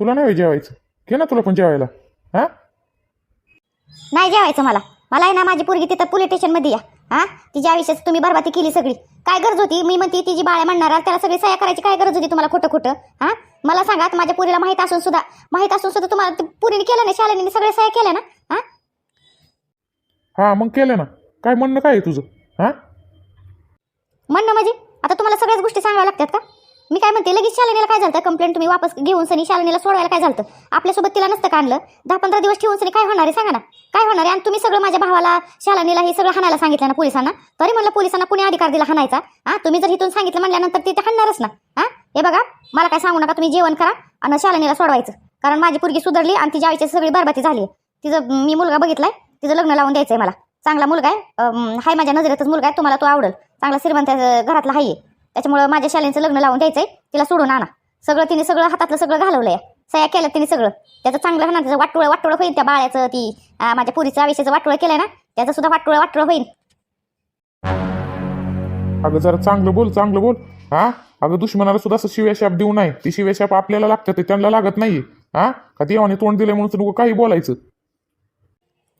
तुला नाही जेवायचं? घे ना तुला पण जेवायला. हा? नाही जेवायचं मला. मला आहे ना माझी पोरगी तिथं पोलीस स्टेशनमध्ये या. हा? तिच्या आयुष्यात तुम्ही बरबादी केली सगळी. काय गरज होती? मी म्हणते तिची बाळ्या म्हणणार. त्याला सगळी सह्या करायची काय गरज होती तुम्हाला खोटं खोटं? हा? मला सांगा माझ्या पुरीला माहीत असून सुद्धा माहीत असून सुद्धा तुम्हाला पुरीने केलं नाही शाळेने सगळ्या सह्या केल्या ना? हा? हा मग केलं ना. काय म्हणणं काय आहे तुझं? हा? म्हणणं म्हणजे? आता तुम्हाला सगळ्याच गोष्टी सांगाव्या लागतात का? मी काय म्हणते लगेच शालिनीला काय झालं कंप्लेंट तुम्ही वापस घेऊन सनी शालिनीला सोडवायला काय झालं आपल्यासोबत तिला नसतं का आणलं? दहा पंधरा दिवस ठेवून सनी काय होणार आहे सांगा ना? काय होणार आहे? आणि तुम्ही सगळं माझ्या भावाला शालिनीला हे सगळं हाणायला सांगितलं ना पोलिसांना? तरी म्हणलं पोलिसांना कुणी अधिकार दिला हाणायचा. हा तुम्ही जर इथून सांगितलं म्हणल्यानंतर ते हाणणारच ना. हा हे बघा मला काय सांगू नका तुम्ही जेवण करा आणि शालिनीला सोडवायचं. कारण माझी पुरगी सुधारली आणि तिच्या आईची सगळी बरबाती झाली तिचं मी मुलगा बघितलाय तिचं लग्न लावून द्यायचंय मला. चांगला मुलगा आहे हाय माझ्या नजरेतच मुलगा आहे तुम्हाला तो आवडेल. चांगला श्रीमंत घरातला हाय आहे. त्याच्यामुळं माझ्या शालेंचं लग्न लावून द्यायचंय. तिला सोडून आणा. सगळं तिने सगळं हातातलं सगळं घालवलंय. सया केलं तिने सगळं. त्याचं चांगलं होणार त्याचं वाटोळं वाटोळं होईल त्या बाळ्याचं ती माझ्या पुरीचं आयुष्याचं वाटोळं केलंय ना त्याचं सुद्धा वाटोळं वाटोळं होईल. अगं जरा चांगलं बोल चांगलं बोल. हा अगं दुश्मनाला सुद्धा असं शिव्याशाप देऊ नये. ती शिव्याशाप आपल्याला लागतात ते त्यांना लागत नाही हा का देवाने तोंड दिलंय म्हणून तू काही बोलायचं?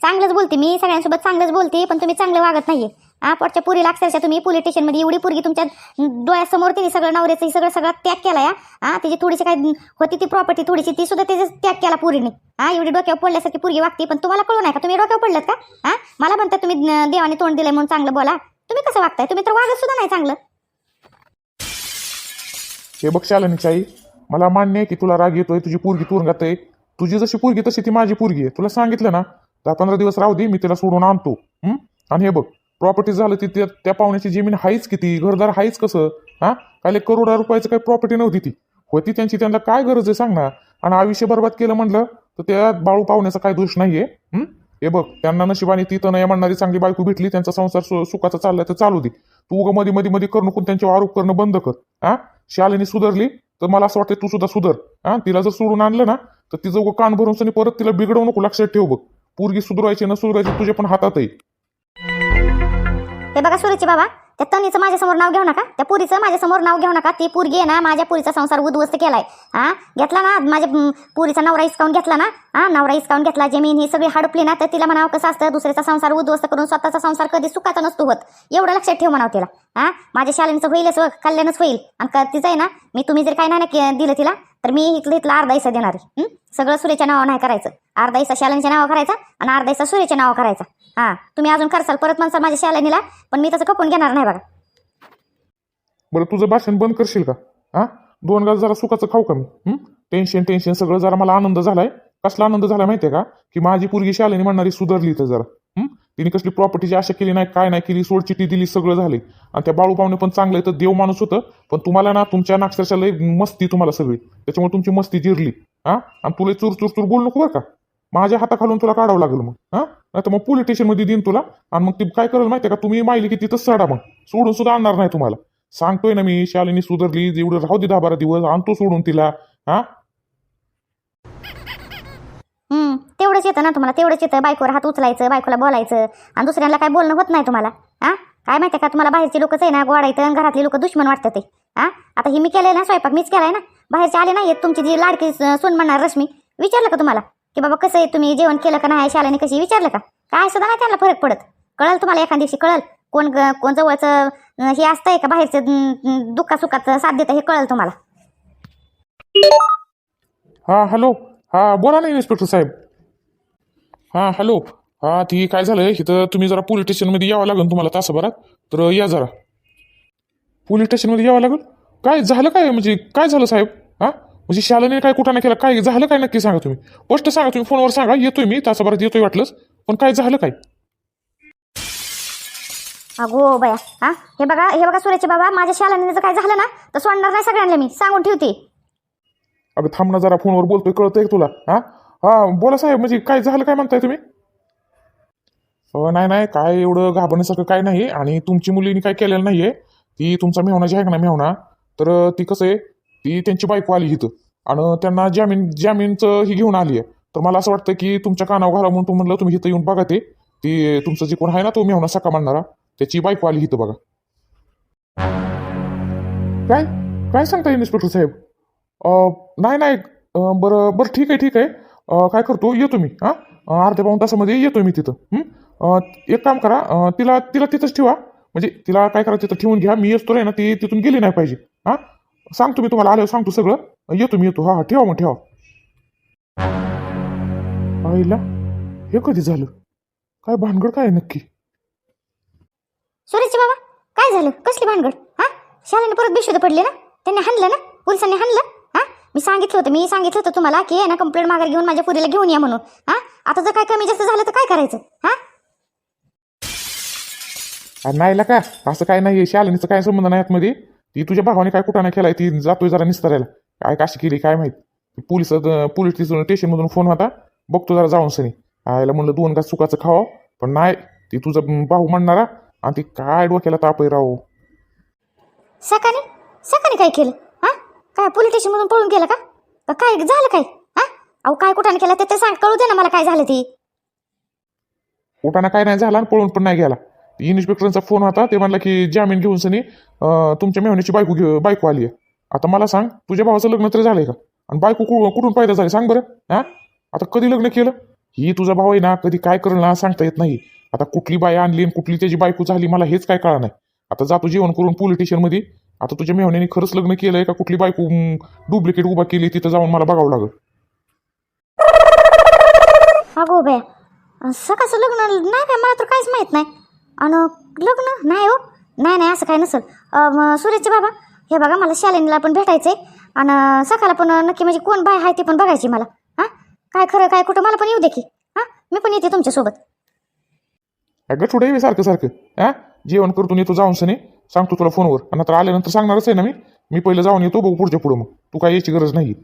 चांगलंच बोलते मी सगळ्यांसोबत चांगलंच बोलते पण तुम्ही चांगलं वागत नाहीये. हा पोटच्या पुरीला अक्षरशः तुम्ही. पोलीस स्टेशनमध्ये एवढी पुरगी तुमच्या डोळ्यासमोर तिने सगळं नवऱ्याचं सगळं सगळं त्याग केला या हा तिची थोडीशी काय होती ती प्रॉपर्टी थोडीशी ती सुद्धा त्याचा त्याग केला पुरीने. हा एवढी डोक्यावर पडल्यासारखी पुरगी वागते पण तुम्हाला कळू नाही का तुम्ही डोक्यावर पडलात का? हा मला म्हणता तुम्ही देवाने तोंड दिलंय म्हणून चांगलं बोला. तुम्ही कसं वागताय? तुम्ही तर वागत सुद्धा नाही चांगलं. हे बघ शालनीची आई मला मान्य आहे की तुला राग येतोय तुझी पोरगी तुरुंगात आहे. तुझी जशी पोरगी तशी ती माझी पोरगी आहे. तुला सांगितलं ना दहा पंधरा दिवस राहू दे मी तिला सोडून आणतो. आणि हे बघ प्रॉपर्टी झालं ती त्या त्या पाहुण्याची जमीन आहेच किती? घरदार आहेच कसं? हा? काय एक करोडा रुपयाचं काही प्रॉपर्टी नव्हती ती. होती त्यांची त्यांना काय गरज आहे सांग ना. आणि आयुष्य बरबाद केलं म्हणलं तर त्या बाळू पाहुण्याचा काय दोष नाहीये? हे? बघ त्यांना नशिबाने ती तनया नाही म्हणणारी चांगली बायको भेटली त्यांचा संसार सु- सुखाचा चालला तर चालू दे. तू उगा मध्ये मध्ये मध्ये करू नको त्यांच्यावर आरोप करणं बंद कर. हा? शालिनी सुधारली तर मला असं वाटतं तू सुद्धा सुधर. हा? तिला जर सोडून आणलं ना तर तिचं कान भरून परत तिला बिघडवू नको लक्षात ठेव बघ. पोरगी सुधरायची न सुधरायची तुझ्या पण हातात आहे. बघा सुरेची बाबा त्या तनीचं माझ्यासमोर नाव घेऊ नका त्या पुरीचं माझ्यासमोर नाव घेऊ नका. ती पुरगी आहे ना माझ्या पुरीचा संसार उद्ध्वस्त केलाय. हा? घेतला ना? माझ्या पुरीचा नवरा हिसकावून घेतला ना? हा? नवरा हिसकावून घेतला जमीन ही सगळी हडपली ना तर तिला म्हणावं कसं असतं दुसऱ्याचा संसार उद्ध्वस्त करून स्वतःचा संसार कधी सुखाचा नसतो होत. एवढं लक्षात ठेव म्हणावं तिला. हा? माझ्या शालेनचं होईलच कल्याणच होईल. आणि तिचं आहे ना मी तुम्ही जर काही नाही ना दिलं तिला तर मी इथलं इथला अर्धा हिस्सा देणार आहे. सगळं सुरेच्या नावावर नाही करायचं. अर्धा हिस्सा शालेंच्या नावावर करायचा आणि अर्धा हिस्सा सुरेच्या नावावर करायचा. हा तुम्ही अजून करसाल परत म्हणसाल माझ्या शालेनीला पण मी तसं खपून घेणार नाही बघा. बरं तुझं भाषण बंद करशील का? हा? दोन गाज जरा सुखाचं खाऊ का मी? टेन्शन टेन्शन सगळं जरा मला आनंद झालाय. कसला आनंद झाला माहितीये का? की माझी पूर्गी शालेनी म्हणणारी सुधारली तर जरा. तिने कसली प्रॉपर्टीची आशा केली नाही काय नाही केली सोडचिटी दिली सगळं झाले. आणि त्या बाळू पाहुणे पण चांगलं तर देव माणूस होतं पण तुम्हाला ना तुमच्या नाक्षरशा लय मस्ती तुम्हाला सगळी. त्याच्यामुळे तुमची मस्ती जिरली. हा? आणि तुला चूर चूर चूर बोलू नको बरं का? माझ्या हाताखालून तुला काढावं लागेल मग. हा? नाही तर मग पोलीस स्टेशनमध्ये देईन तुला. आणि मग ती काय करेल माहितीये का? तुम्ही माहिली की तिथंच सडा मग. सोडून सुद्धा आणणार नाही तुम्हाला. सांगतोय ना मी शालिनी सुधरली जेवढं राहू दे दहा बारा दिवस आणतो सोडून तिला. हा? तेवढंच येतं ना तुम्हाला तेवढंच येतं. बायकोवर हात उचलायचं बायकोला बोलायचं. आणि दुसऱ्यांना काय बोलणं होत नाही तुम्हाला हा काय माहिती का तुम्हाला बाहेरचे लोकच आहे ना गोडा आणि घरातले लोक दुश्मन वाटतात ते हा आता हे मी केलंय ना स्वयंपाक मीच केलाय ना. बाहेरचे आले नाही आहेत तुमची जी लाडकी सून म्हणणार रश्मी विचारलं का तुम्हाला? की बाबा कसं आहे तुम्ही जेवण केलं का नाही शाळेने कशी विचारलं का? काय सुद्धा नाही त्यांना फरक पडत. कळल तुम्हाला एखाद दिवशी कळल? कोण कोण जवळचं हे असतंय का बाहेरचं अं, दुःखासुखाचं साथ देतं हे कळल तुम्हाला? हा हॅलो. हा बोला ना इन्स्पेक्टर साहेब. हा हॅलो हा ती काय झालंय? इथं तुम्ही जरा पोलीस स्टेशनमध्ये यावं लागेल तुम्हाला तासाभरात. तर या जरा. पोलीस स्टेशनमध्ये यावं लागेल? काय झालं काय? म्हणजे काय झालं साहेब? हा? म्हणजे शालेने काय कुठं नाही केलं? काय झालं काय नक्की सांगा तुम्ही? गोष्ट सांगा तुम्ही फोनवर सांगा. येतोय मी तासाभरात येतोय वाटलंच. पण काय झालं काय? अगो बया. हा? हे बघा हे बघा सुरेचे बाबा माझ्या शालाने जर काय झालं ना तर सोडणार नाही सगळ्यांना मी. सांगून ठेवते. अगं थांब ना जरा फोनवर बोलतोय कळतंय का तुला? हा? हा बोला साहेब म्हणजे काय झालं काय म्हणताय तुम्ही? नाही नाही काय एवढं घाबरण्यासारखं काय नाही. आणि तुमची मुलीने काय केलेलं नाहीये. ती तुमचा मेहना जी आहे ना मेहना तर ती कसं आहे ती त्यांची बायको आली इथं. आणि त्यांना जामीन जामीनचं ही घेऊन आली आहे. तर मला असं वाटतं की तुमच्या कानावर घाला म्हणून म्हणलं तुम्ही इथं येऊन बघा ते. ती तुमचं जे कोण आहे ना तो मेहना सका मांडणारा त्याची बायको आली इथं बघा. काय? काय सांगता इन्स्पेक्टर साहेब? नाही नाही बरं बरं ठीक आहे ठीक आहे. काय करतो? येतो मी हां? अर्ध्या पाऊन तासामध्ये येतो मी तिथं एक काम करा तिला तिला तिथंच ठेवा. म्हणजे तिला काय करा तिथं ठेवून घ्या. मी येतो रे ना ती तिथून गेली नाही पाहिजे हां? सांगतो मी तुम्हाला आल्यावर सांगतो सगळं. येतो मी येतो. हां हां ठेवा मग ठेवा. आईला हे कधी झालं? काय भानगड काय आहे नक्की? सुरेश बाबा काय झालं? कसली भानगड? हा? शाळेने परत बेशुद्ध पडले ना? त्यांनी हाणलं ना? पोलिसांनी हाणलं? मी सांगितलं होतं मी सांगितलं होतं तुम्हाला की ना कंप्लेंट मागे घेऊन माझ्या पुरीला घेऊन या म्हणून. हा? आता जर काय कमी जास्त झालं तर काय करायचं? हा? अरे नाही का असं काय नाही. शालिनीचं काय संबंध नाही आतमध्ये? ती तुझ्या भावाने काय कुठं नाही केलाय ती जातोय जरा निस्तरायला. काय काशी केली काय माहीत? पोलीस पोलीस स्टेशनमधून फोन होता. बघतो जरा जाऊन सनी. आयला म्हणलं दोन का सुकाचं खावं पण नाही ती तुझा भाऊ म्हणणारा. आणि ती काय डोक्याला ताप आहे राव. सकाळी सकाळी काय केलं? काय पोलीस स्टेशनमधून पळून गेलं का? काय झालं काय? हा? अहो काय कुठाने केलं ते सांग कळू दे ना मला काय झालं ती. कुठाना काय नाही झाला आणि पळून पण नाही गेला. इन्स्पेक्टरचा फोन होता ते म्हणला की जामीन घेऊन सनी तुमच्या मेहण्याची बायको घेऊ बायको आली आहे आता मला सांग तुझ्या भावाचं लग्न तरी झालंय का? आणि बायको कु- कुठून पाहिजे झाली? सांग बरं हा? आता कधी लग्न केलं? ही तुझा भाऊ आहे ना कधी काय करणं सांगता येत नाही. आता कुठली बाई आणली आणि कुठली त्याची बायको झाली मला हेच काय कळा नाही. आता जातो जेवण करून पोलीस स्टेशनमध्ये आता तुझ्या मेहण्याने खरंच लग्न केलंय का? कुठली बायको डुप्लिकेट उभा केली तिथं जाऊन मला बघावं लागेल. अगो बे सकाळचं लग्न? नाही काय मला तर काहीच माहीत नाही. आणि लग्न? नाही हो. नाही नाही असं काय नसेल. सुरेशचे बाबा हे बघा मला शालिनीला पण भेटायचंय. आणि सकाळला पण नक्की म्हणजे कोण बाय आहे ते पण बघायची मला. हां? काय खरं काय कुठं? मला पण येऊ दे की. हां? मी पण येते तुमच्यासोबत. अगं थोडं ये सारखं सारखं. हा? जेवण करतो येतो जाऊन सनी. सांगतो तुला फोनवर. आणि नंतर आल्यानंतर सांगणारच आहे ना मी. मी पहिलं जाऊन येतो बघू पुढच्या पुढं मग. तू काय यायची गरज नाही.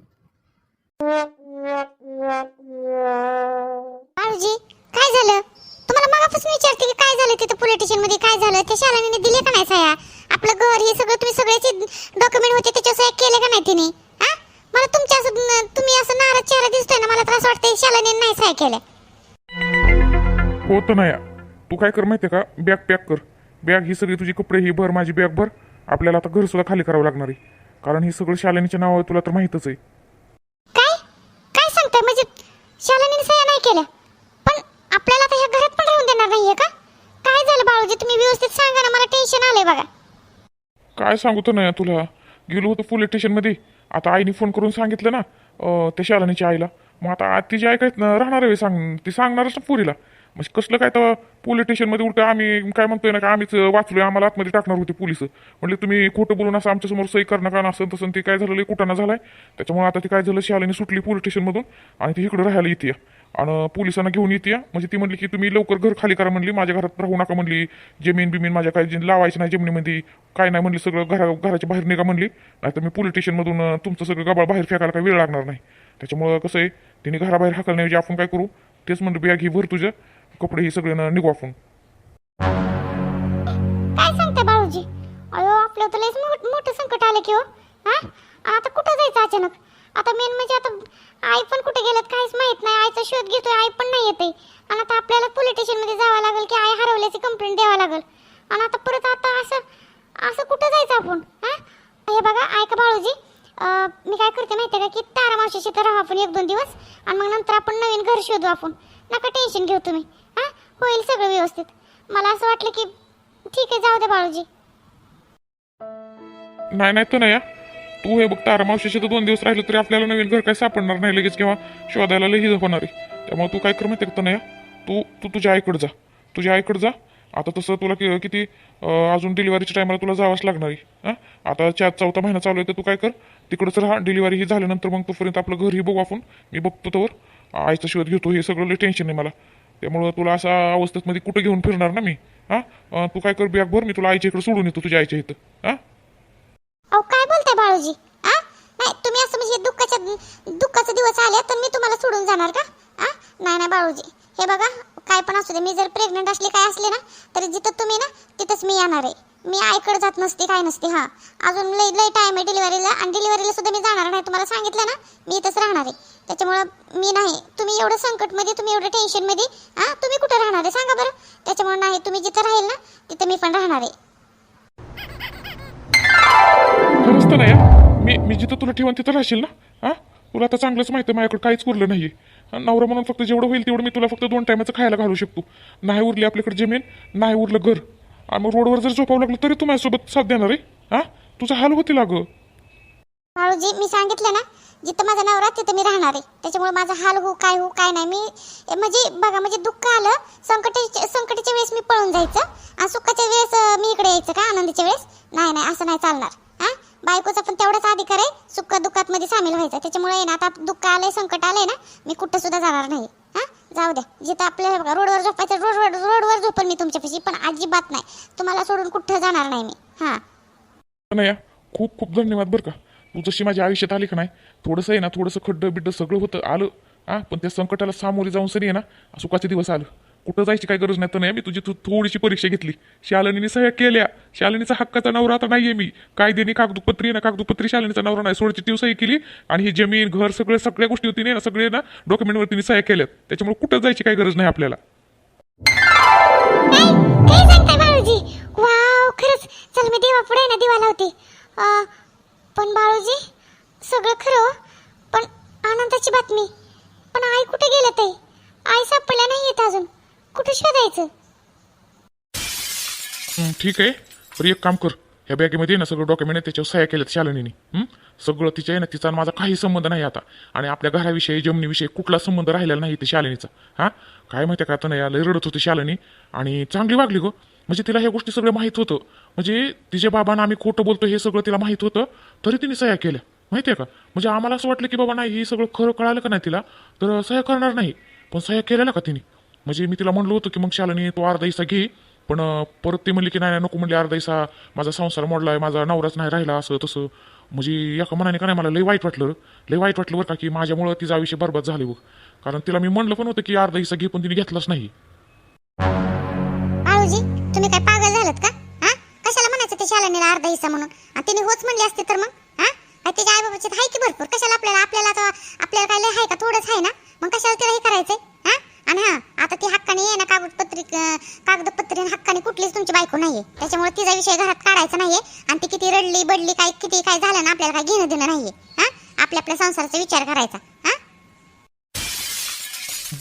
आजी काय झालं? तुम्हाला मगापासून विचारते की काय झालं तिथं पोलीस स्टेशनमध्ये? काय झालं? त्या शाळाने दिले का नाही सह्या? आपलं घर हे सगळं तुम्ही सगळ्याचे डॉक्युमेंट होते त्याच्या सह्या केले का नाही तिने? हा? मला तुमच्या असं तुम्ही असं नाराज चेहरा दिसतोय ना मला तर असं वाटतं शाळाने नाही सह्या केल्या. होत नाही. तू काय कर माहितीये का? बॅग पॅक कर. बॅग ही सगळी तुझी कपडे ही भर माझी बॅग भर. आपल्याला आता घर सुद्धा खाली करावं लागणार आहे. कारण ही सगळं शालिनीच्या नाव तुला तर माहीतच आहे. काय? काय सांगताय? म्हणजे शाळाने सह्या नाही केल्या. पण आपल्याला आता ह्या घरात पण राहून देणार नाहीये का? काय झालं बाळूजी? तुम्ही व्यवस्थित सांगा ना मला टेन्शन आलंय बघा. काय सांगू तर नाही तुला. गेलो होतो पोलीस स्टेशनमध्ये आता आईने फोन करून सांगितलं ना अं, त्या शालिनीच्या आईला. मग आता तिची आई काय राहणार आहे सांग ती सांगणारच ना पुरीला. म्हणजे कसलं काय तर पोलीस स्टेशनमध्ये उलट आम्ही काय म्हणतोय ना का आम्हीच वाचलोय आम्हाला आतमध्ये टाकणार होते पोलीस म्हणले तुम्ही खोटं बोलून असं आमच्यासमोर सही करणं का असं तसं ते काय झालं कुठाना झालाय. त्याच्यामुळे आता ते काय झालं शालेने सुटली पोलीस स्टेशनमधून आणि ती इकडे राहायला येते आणि पोलिसांना घेऊन येते म्हणजे ती म्हणली की तुम्ही लवकर घर खाली करा म्हणली. माझ्या घरात राहू नका म्हणली. जमीन बिमीन माझ्या काय जे लावायची नाही जमिनीमध्ये काय नाही म्हणली. सगळं घरा घराच्या बाहेर निघा म्हणली. नाहीतर मी पोलीस स्टेशनमधून तुमचं सगळं गबाळ बाहेर फेकायला काही वेळ लागणार नाही. त्याच्यामुळं कसं आहे तिने घराबाहेर हाकलण्याऐवजी आपण काय करू? तेच म्हणलं बॅग ही भर तुझं. कपडे हे सगळे निघू आपण. काय सांगता बाळूजी? अयो आपलं तर लयच मोठ मोठं संकट आलं की हो. हा? आता कुठं जायचं अचानक? आता मेन म्हणजे आता आई पण कुठे गेल्यात काहीच माहीत नाही. आईचा शोध घेतोय आई पण नाही येते आणि आता आपल्याला पोलीस स्टेशनमध्ये जावं लागेल की आई हरवल्याची कंप्लेंट द्यावं लागेल. आणि आता परत आता असं असं कुठं जायचं आपण? हा? हे बघा ऐका बाळूजी. अं, मी काय करते माहिती का की तारा मावशीशी तर राहू आपण एक दोन दिवस. आणि मग नंतर आपण नवीन घर शोधू आपण. नका टेन्शन घेऊ तुम्ही. हां? होईल सगळं व्यवस्थित. मला असं वाटलं की ठीक आहे जाऊ दे बाळूजी. नाही नाही तू नाही या तू हे बघ तारा तर दोन दिवस राहिले तरी आपल्याला नवीन घर काय सापडणार नाही लगेच किंवा शोधायला लई होणार आहे. त्यामुळे तू काय कर माहिती का नाही तू तू तुझ्या आईकडे जा. तुझ्या आईकडे जा. आता तसं तुला कि- किती अजून डिलिव्हरीच्या टायमाला तुला जावंच लागणार आहे. हा? आता चार चौथा महिना चालू आहे तर तू काय कर? तिकडंच राहा. डिलिव्हरी ही झाल्यानंतर मग तोपर्यंत आपलं घरही बघू आपण. मी बघतो तोवर. आईचा शोध घेतो. हे सगळं लई टेन्शन नाही मला. त्यामुळं तुला अशा अवस्थेत मध्ये कुठं घेऊन फिरणार ना मी? हा? तू काय कर बॅग भर मी तुला आईच्या इकडे सोडून येतो तुझ्या आईच्या इथं. हा? अहो काय बोलताय बाळूजी? आ नाही तुम्ही असं म्हणजे दुःखाच्या दुःखाचे दिवस आले तर मी तुम्हाला सोडून जाणार का? आ नाही नाही बाळूजी. हे बघा काय पण असू दे मी जर प्रेग्नंट असले काय असले ना तरी जिथं तुम्ही ना तिथंच मी येणार आहे. मी आईकडे जात नसते काय नसते हां. अजून लई लई टाईम आहे डिलिव्हरीला आणि डिलिव्हरीला सुद्धा मी जाणार नाही. तुम्हाला सांगितलं ना मी इथंच राहणार आहे. त्याच्यामुळं मी नाही. तुम्ही एवढं संकटमध्ये तुम्ही एवढं टेन्शनमध्ये हां तुम्ही कुठं राहणार आहे? सांगा बरं. त्याच्यामुळे नाही तुम्ही जिथं राहील ना तिथं मी पण राहणार आहे. खरंच तर नाही मी मी जिथं तुला ठेवून तिथं राहशील ना हां तुला आता चांगलंच माहिती आहे माझ्याकडे काहीच उरलं नाही आहे नवरा म्हणून फक्त जेवढं होईल तेवढं मी तुला फक्त दोन टायमाचं खायला घालू शकतो. नाही उरली आपल्याकडे जमीन नाही उरलं घर. आणि मग रोडवर जर झोपावं लागलं तरी तू माझ्यासोबत साथ देणार आहे हां तुझा हाल होतील अगं. बाळूजी मी सांगितलं ना जिथं माझा नवरा तिथं मी राहणार आहे. त्याच्यामुळे माझा हाल हो काय हो काय नाही. मी म्हणजे बघा म्हणजे दुःख आलं संकट संकटाच्या वेळेस मी पळून जायचं आणि सुखाच्या वेळेस मी इकडे यायचं का आनंदीच्या वेळेस? नाही नाही असं नाही चालणार. हा? बायकोचा पण तेवढाच अधिकार आहे सुख दुःखात मध्ये सामील व्हायचं. त्याच्यामुळे आहे ना आता दुःख आलंय संकट आलंय ना मी कुठं सुद्धा जाणार नाही. हा? जाऊ द्या. जिथं आपल्या बघा रोडवर झोपायचं रोड रोडवर झोपेल मी तुमच्यापाशी पण अजिबात नाही. तुम्हाला सोडून कुठं जाणार नाही मी. हा. खूप खूप धन्यवाद बरं का. तू जशी माझ्या आयुष्यात आली का नाही? थोडंसं आहे ना थोडंसं खड्डं बिड्डं सगळं होतं आलं. हा पण त्या संकटाला सामोरे जाऊन सरी आहे ना सुखाचे दिवस आलं. कुठं जायची काय गरज नाही. तर नाही मी तुझी तू थोडीशी परीक्षा घेतली. शालिनीने सह्या केल्या. शालिनीचा हक्काचा नवरा आता नाहीये मी. कायद्याने कागदपत्री ना कागदपत्री शालिनीचा नवरा नाही. सोडची टीव सही केली आणि ही जमीन घर सगळं सगळ्या गोष्टी होती ना सगळे ना डॉक्युमेंटवरती सह्या केल्यात. त्याच्यामुळे कुठं जायची काही गरज नाही आपल्याला. खरंच. चल मी देवा पुढे ना देवाला लावते पण बाळूजी सगळं खरं हो. पण आनंदाची बातमी. पण आई कुठे गेलं ते आई सापडल्या नाही येत अजून. कुठे शोधायचं? हं, ठीक आहे. तर एक काम कर. ह्या बॅगेमध्ये ना सगळं डॉक्युमेंट त्याच्यावर सह्या केल्यात शालिनीने. हं? सगळं तिच्या आहे ना तिचा आणि माझा काही संबंध नाही आता. आणि आपल्या घराविषयी जमिनीविषयी कुठला संबंध राहिलेला नाही ते शालिनीचा. हां? काय माहिती का आता नाही आलं. रडत होती शालिनी. आणि चांगली वागली गो. म्हणजे तिला ह्या गोष्टी सगळं माहीत होतं. म्हणजे तिच्या बाबांना आम्ही खोटं बोलतो हे सगळं तिला माहीत होतं तरी तिने सह्या केल्या. माहिती आहे का? म्हणजे आम्हाला असं वाटलं की बाबा नाही हे सगळं खरं कळालं का नाही तिला? तर सह्या करणार नाही. पण सह्या केल्या का तिने? म्हणजे मी तिला म्हणलं होतं की मग शालिनी तो अर्धा हिस्सा घे. पण परत ते म्हणले की नाही नको म्हणले अर्धा हिस्सा माझा संसार मोडला आहे माझा नवराच नाही राहिला असं तसं. म्हणजे एका मनाने का नाही मला लई वाईट वाटलं. लई वाईट वाटलं बरं का की माझ्यामुळं तिचा आयुष्य बरबाद झाले बघ. कारण तिला मी म्हणलं पण होतं की अर्धा हिस्सा घे पण तिने घेतलाच नाही. अर्धा हिस्सा म्हणून. आणि तिने होच म्हणली असते तर मग? हा? त्याच्या आई बाबाचे आहे की भरपूर. कशाला आपल्याला आपल्याला आपल्याला काय लय आहे का? थोडंच आहे ना? मग कशाला तिला हे करायचंय? हा? आणि हा आता ती हक्काने आहे ना कागदपत्री कागदपत्री आणि हक्काने कुठलीच तुमची बायको नाहीये. त्याच्यामुळे तिचा विषय घरात काढायचा नाहीये. आणि ती किती रडली बडली काय किती काय झालं ना आपल्याला काय घेणं देणं नाहीये. हा? आपल्या आपल्या संसाराचा विचार करायचा. हा?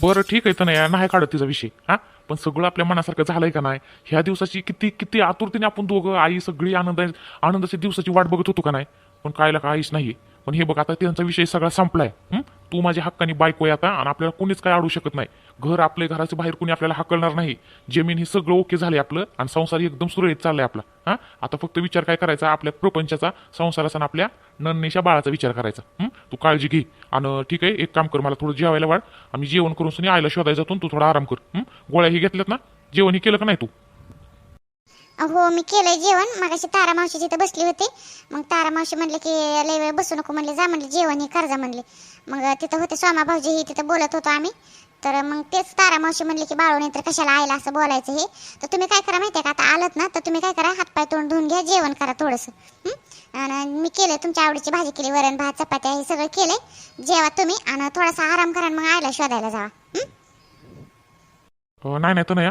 बरं ठीक आहे तर नाही नाही काढत तिचा विषय. हा? पण सगळं आपल्या मनासारखं झालंय का नाही? ह्या दिवसाची किती किती आतुरतेने आपण दोघं आई सगळी आनंद आनंदाच्या दिवसाची वाट बघत होतो का नाही? पण कायला का आईच नाही पण हे बघ आता त्यांचा विषय सगळा संपलाय. हं? तू माझ्या हक्काने बायको आहे आता आणि आपल्याला कोणीच काय अडू शकत नाही. घर आपल्या घराच्या बाहेर कोणी आपल्याला हाकलणार नाही. जमीन हे सगळं ओके झाले आपलं आणि संसार एकदम सुरळीत चाललाय आपला. हा? आता फक्त विचार काय करायचा? आपल्या प्रपंचाचा संसाराचा आणि आपल्या नन्नेशा बाळाचा विचार करायचा. हं? तू काळजी घे. आणि ठीक आहे एक काम कर मला थोडं जेवायला वाढ. आम्ही जेवण करून सुनी आईला शोधायला जातो तू थोडा आराम कर. हं? गोळ्या ही घेतल्यात ना? जेवणही केलं का नाही तू? हो मी केलंय जेवण. मगाशी तारा मावशी तिथं बसली होती. मग तारा मावशी म्हणले की लय वेळ बसू नको म्हणले जा म्हणले जेवण हे कर जा म्हणले. मग तिथं होते सोमा भाऊजी ही तिथं बोलत होतो आम्ही. तर मग तेच तारा मावशी म्हणले की बाळू नाही तर कशाला आयला असं बोलायचं हे? तर तुम्ही काय करा माहिती आहे का आता आलत ना तर तुम्ही काय करा हातपाय तोंड धुवून घ्या जेवण करा थोडंसं. आणि मी केलं तुमच्या आवडीची भाजी केली वरण भात चपात्या हे सगळं केलं जेवा तुम्ही आणि थोडासा आराम करा आणि मग आयला शोधायला जावा. हो? नाही नाही तर नाही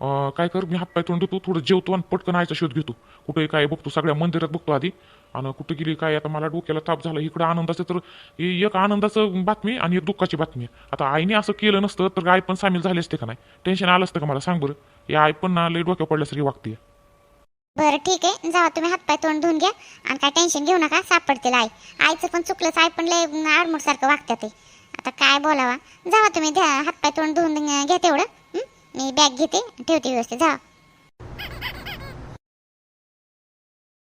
अं, काय कर मी हातपाय तोंड देतो थोडं जेवतो आणि पटकन आयचा शोध घेतो. कुठे काय बघतो सगळ्या मंदिरात बघतो आधी. आणि कुठे गेली काय आता मला डोक्याला ताप झाला इकडं आनंदाचं तर हे एक आनंदाचं बातमी आणि एक दुःखाची बातमी आहे. आता आईने असं केलं नसतं तर आई पण सामील झाली असते का नाही? टेन्शन आलं असतं का मला? सांग बरं. हे आई पण ना लई डोक्या पडल्यासारखी वागते बरं ठीक आहे. जावा तुम्ही हातपाय तोंड धुवून घ्या आणि काय टेन्शन घेऊ नका सापडतील आई. आईचं पण चुकलंच आई पण लय आडमुठ सारखं वागतात ते आता काय बोलावा. जावा तुम्ही द्या हातपाय तोंड धुवून घ्या तेवढं. मी बॅग घेते ठेवते व्यवस्थित. जा.